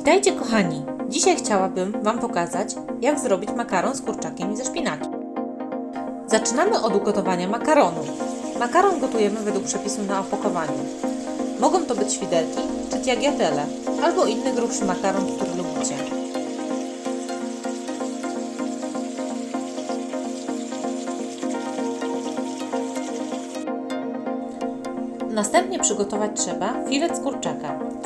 Witajcie kochani! Dzisiaj chciałabym Wam pokazać, jak zrobić makaron z kurczakiem i ze szpinakiem. Zaczynamy od ugotowania makaronu. Makaron gotujemy według przepisu na opakowaniu. Mogą to być świderki czy tagliatelle, albo inny grubszy makaron, który lubicie. Następnie przygotować trzeba filet z kurczaka.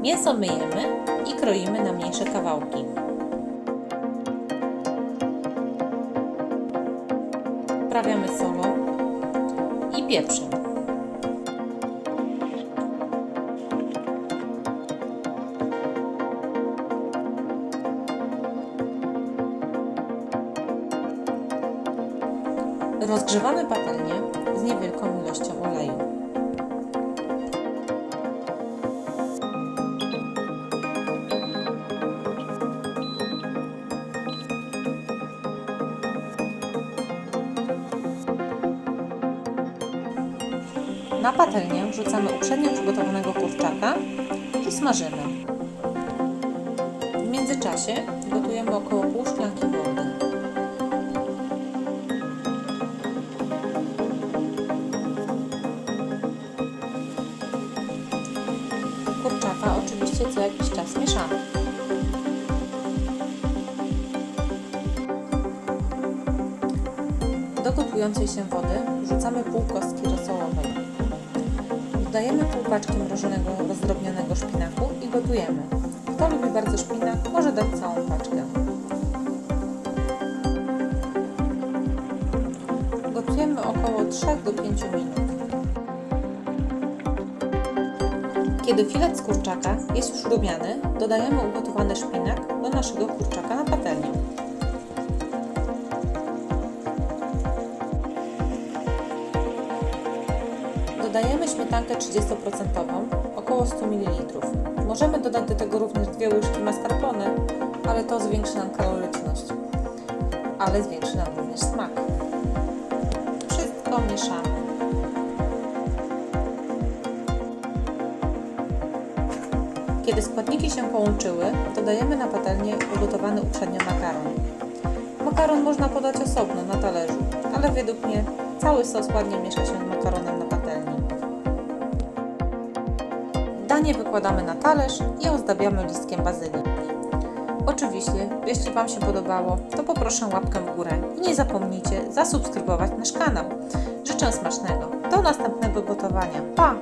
Mięso myjemy i kroimy na mniejsze kawałki. Wprawiamy solą i pieprzem. Rozgrzewamy patelnię z niewielką ilością oleju. Na patelnię wrzucamy uprzednio przygotowanego kurczaka i smażymy. W międzyczasie gotujemy około pół szklanki wody. Kurczaka oczywiście co jakiś czas mieszamy. Do gotującej się wody wrzucamy pół kostki rosołowej. Paczki mrożonego rozdrobnionego szpinaku i gotujemy. Kto lubi bardzo szpinak, może dać całą paczkę. Gotujemy około 3 do 5 minut. Kiedy filet z kurczaka jest już rumiany, dodajemy ugotowany szpinak do naszego kurczaka Dodajemy śmietankę 30%, około 100 ml. Możemy dodać do tego również dwie łyżki mascarpone, ale to zwiększy nam kaloryczność, ale zwiększy nam również smak. Wszystko mieszamy. Kiedy składniki się połączyły, dodajemy na patelnię ugotowany uprzednio makaron. Makaron można podać osobno na talerzu, ale według mnie cały sos ładnie miesza się z makaronem na Danie wykładamy na talerz i ozdabiamy listkiem bazylii. Oczywiście, jeśli Wam się podobało, to poproszę łapkę w górę i nie zapomnijcie zasubskrybować nasz kanał. Życzę smacznego. Do następnego gotowania. Pa!